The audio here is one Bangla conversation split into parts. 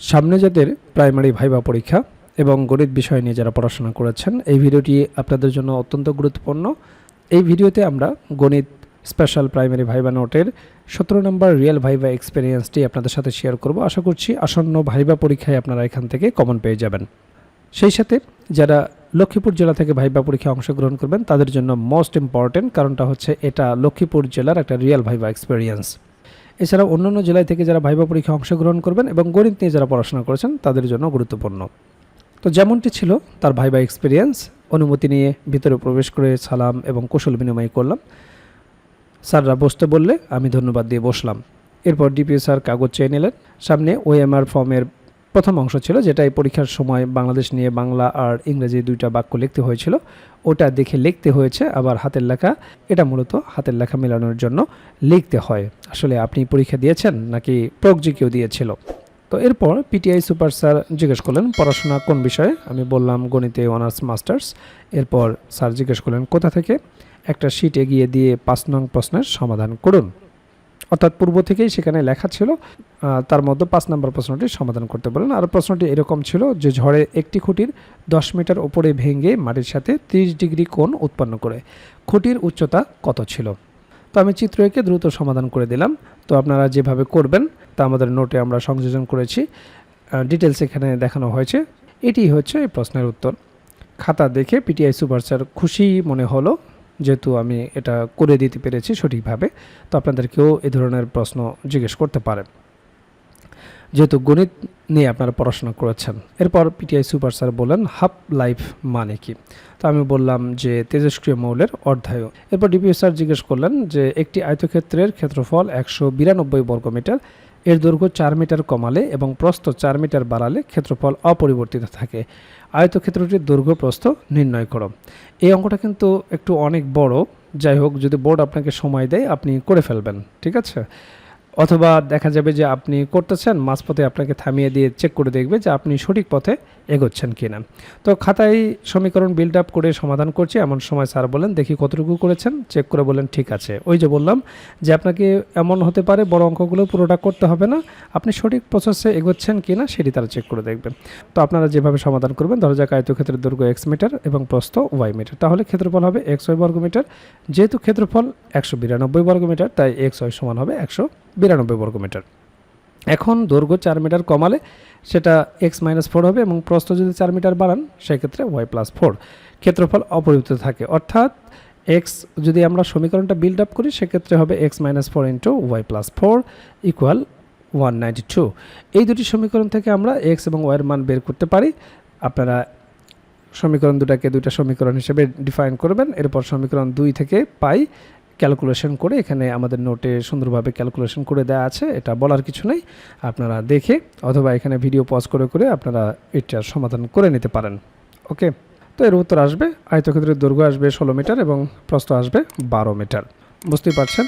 সামনে যাদের প্রাইমারি ভাইবা পরীক্ষা এবং গণিত বিষয় নিয়ে যারা পড়াশোনা করেছেন, এই ভিডিওটি আপনাদের জন্য অত্যন্ত গুরুত্বপূর্ণ। এই ভিডিওতে আমরা গণিত স্পেশাল প্রাইমারি ভাইবা নোটের সতেরো নম্বর রিয়েল ভাইবা এক্সপিরিয়েন্সটি আপনাদের সাথে শেয়ার করব। আশা করছি আসন্ন ভাইবা পরীক্ষায় আপনারা এখান থেকে কমন পেয়ে যাবেন। সেই সাথে যারা লক্ষ্মীপুর জেলা থেকে ভাইবা পরীক্ষায় অংশগ্রহণ করবেন, তাদের জন্য মোস্ট ইম্পর্টেন্ট কারণটা হচ্ছে এটা লক্ষ্মীপুর জেলার একটা রিয়েল ভাইবা এক্সপিরিয়েন্স এছাড়া অন্যান্য জেলায় থেকে যারা ভাইবা পরীক্ষায় অংশগ্রহণ করবেন এবং গণিত নিয়ে যারা পড়াশোনা করেছেন, তাদের জন্য গুরুত্বপূর্ণ। তো যেমনটি ছিল, তার ভাইবা এক্সপিরিয়েন্স অনুমতি নিয়ে ভিতরে প্রবেশ করে সালাম এবং কৌশল বিনিময় করলাম। স্যাররা বসতে বললে, আমি ধন্যবাদ দিয়ে বসলাম। এরপর ডিপিএ স্যার কাগজ চেয়ে নিলেন। সামনে ওএমআর ফর্মের প্রথম অংশ ছিল, যেটা এই পরীক্ষার সময় বাংলাদেশ নিয়ে বাংলা আর ইংরেজি দুইটা বাক্য লিখতে হয়েছিল। ওটা দেখে লিখতে হয়েছে, আবার হাতের লেখা। এটা মূলত হাতের লেখা মেলানোর জন্য লিখতে হয়। আসলে আপনি পরীক্ষা দিয়েছেন নাকি প্রকজি কেউ দিয়েছিল? তো এরপর পিটিআই সুপার স্যার জিজ্ঞেস করলেন, পড়াশোনা কোন বিষয়ে? আমি বললাম, গণিতে অনার্স, মাস্টার্স। এরপর স্যার জিজ্ঞেস করলেন, কোথা থেকে? একটা শিট এগিয়ে দিয়ে পাঁচ নং প্রশ্নের সমাধান করুন। অর্থাৎ পূর্ব থেকেই সেখানে লেখা ছিল তার মধ্যে পাঁচ নম্বর প্রশ্নটি সমাধান করতে বলেন। আর প্রশ্নটি এরকম ছিল যে ঝড়ে একটি খুঁটির দশ মিটার উপরে ভেঙে মাটির সাথে ত্রিশ ডিগ্রি কোণ উৎপন্ন করে। খুঁটির উচ্চতা কত ছিল? তো আমি চিত্র এঁকে দ্রুত সমাধান করে দিলাম। তো আপনারা যেভাবে করবেন, তা আমাদের নোটে আমরা সংযোজন করেছি। ডিটেলস এখানে দেখানো হয়েছে। এটি হচ্ছে এই প্রশ্নের উত্তর। খাতা দেখে পিটিআই সুপার স্যার খুশি মনে হলো। যেহেতু আমি এটা করে দিতে পেরেছি সঠিকভাবে, তো আপনাদেরকেও এ ধরনের প্রশ্ন জিজ্ঞেস করতে পারেন। যেহেতু গণিত নিয়ে আপনারা পড়াশোনা করেছেন, এরপর পিটিআই সুপার স্যার বললেন, হাফ লাইফ মানে কি? তো আমি বললাম যে তেজস্ক্রিয় মৌলের অর্ধায়ু এরপর ডিপিও স্যার জিজ্ঞেস করলেন যে, একটি আয়তক্ষেত্রের ক্ষেত্রফল একশো বিরানব্বই বর্গমিটার এর দৈর্ঘ্য চার মিটার কমালে এবং প্রস্থ চার মিটার বাড়ালে ক্ষেত্রফল অপরিবর্তিত থাকে। আয়তক্ষেত্রটির দৈর্ঘ্য প্রস্থ নির্ণয় করো। এই অঙ্কটা কিন্তু একটু অনেক বড়। যাই হোক, যদি বোর্ড আপনাকে সময় দেয়, আপনি করে ফেলবেন। ঠিক আছে? অথবা দেখা যাবে যে আপনি করতেছেন, মাঝপথে আপনাকে থামিয়ে দিয়ে চেক করে দেখবে যে আপনি সঠিক পথে এগোচ্ছেন কি না তো খাতায় সমীকরণ বিল্ড আপ করে সমাধান করছি, এমন সময় স্যার বলেন দেখি কতটুকু করেছেন? চেক করে বলেন ঠিক আছে। ওই যে বললাম যে আপনাকে এমন হতে পারে বড় অঙ্কগুলো পুরোটা করতে হবে না, আপনি সঠিক প্রসেসে এগোচ্ছেন কি না সেটি তারা চেক করে দেখবেন তো আপনারা যেভাবে সমাধান করবেন, ধরা যাক আয়তক্ষেত্রের দৈর্ঘ্য এক্স মিটার এবং প্রস্থ ওয়াই মিটার তাহলে ক্ষেত্রফল হবে এক্স ওয়াই বর্গমিটার, যেহেতু ক্ষেত্রফল একশো বিরানব্বই বর্গমিটার, তাই এক্স ওয়াই সমান হবে একশো বিরানব্বই বর্গমিটার। এখন দৈর্ঘ্য চার মিটার কমালে সেটা এক্স মাইনাস ফোর হবে এবং প্রস্থ যদি চার মিটার বাড়ান, সেক্ষেত্রে ওয়াই প্লাস ফোর। ক্ষেত্রফল অপরিবর্তিত থাকে। অর্থাৎ এক্স যদি আমরা সমীকরণটা বিল্ড আপ করি, সেক্ষেত্রে হবে x minus four into y plus four equal one ninety two. এই দুটি সমীকরণ থেকে আমরা এক্স এবং ওয়াইয়ের মান বের করতে পারি। আপনারা সমীকরণ দুটাকে দুইটা সমীকরণ হিসেবে ডিফাইন করবেন। এরপর সমীকরণ দুই থেকে পাই। ক্যালকুলেশন করে এখানে আমাদের নোটে সুন্দরভাবে ক্যালকুলেশন করে দেওয়া আছে, এটা বলার কিছু নেই। আপনারা দেখে অথবা এখানে ভিডিও পজ করে করে আপনারা এটার সমাধান করে নিতে পারেন। ওকে তো এর উত্তর আসবে, আয়তক্ষেত্রের দৈর্ঘ্য আসবে ষোলো মিটার এবং প্রস্থ আসবে বারো মিটার বুঝতেই পারছেন?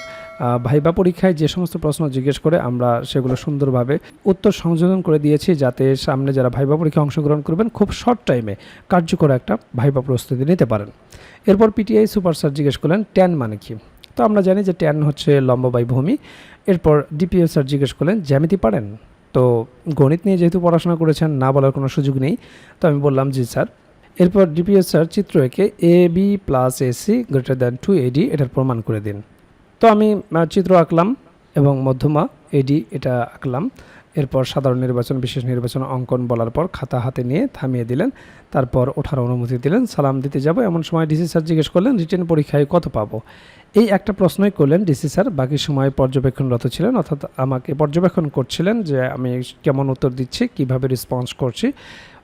ভাইবা পরীক্ষায় যে সমস্ত প্রশ্ন জিজ্ঞেস করে আমরা সেগুলো সুন্দরভাবে উত্তর সংযোজন করে দিয়েছি যাতে সামনে যারা ভাইবা পরীক্ষায় অংশগ্রহণ করবেন খুব শর্ট টাইমে কার্যকর একটা ভাইবা প্রস্তুতি নিতে পারেন। এরপর পিটিআই সুপার স্যার জিজ্ঞেস করলেন ট্যান মানে কি? তো আমরা জানি যে ট্যান হচ্ছে লম্ব বাই ভূমি এরপর ডিপিএস স্যার জিজ্ঞেস করলেন, জ্যামিতি পারেন? তো গণিত নিয়ে যেহেতু পড়াশোনা করেছেন, না বলার কোনো সুযোগ নেই, তো আমি বললাম, জি স্যার। এরপর ডিপিএস স্যার চিত্র এঁকে A B plus A C greater than two AD এটার প্রমাণ করে দিন। তো আমি চিত্র আঁকলাম এবং মধ্যমা এডি এটা আঁকলাম। এরপর সাধারণ নির্বাচন, বিশেষ নির্বাচন অঙ্কন বলার পর খাতা হাতে নিয়ে থামিয়ে দিলেন। তারপর ওঠার অনুমতি দিলেন, সালাম দিতে যাব। এমন সময় ডিসি স্যার জিজ্ঞেস করলেন রিটার্ন পরীক্ষায় কত পাবো? এই একটা প্রশ্নই করলেন ডিসি স্যার। বাকি সময় পর্যবেক্ষণরত ছিলেন, অর্থাৎ আমাকে পর্যবেক্ষণ করছিলেন যে আমি কেমন উত্তর দিচ্ছি, কীভাবে রেসপন্স করছি।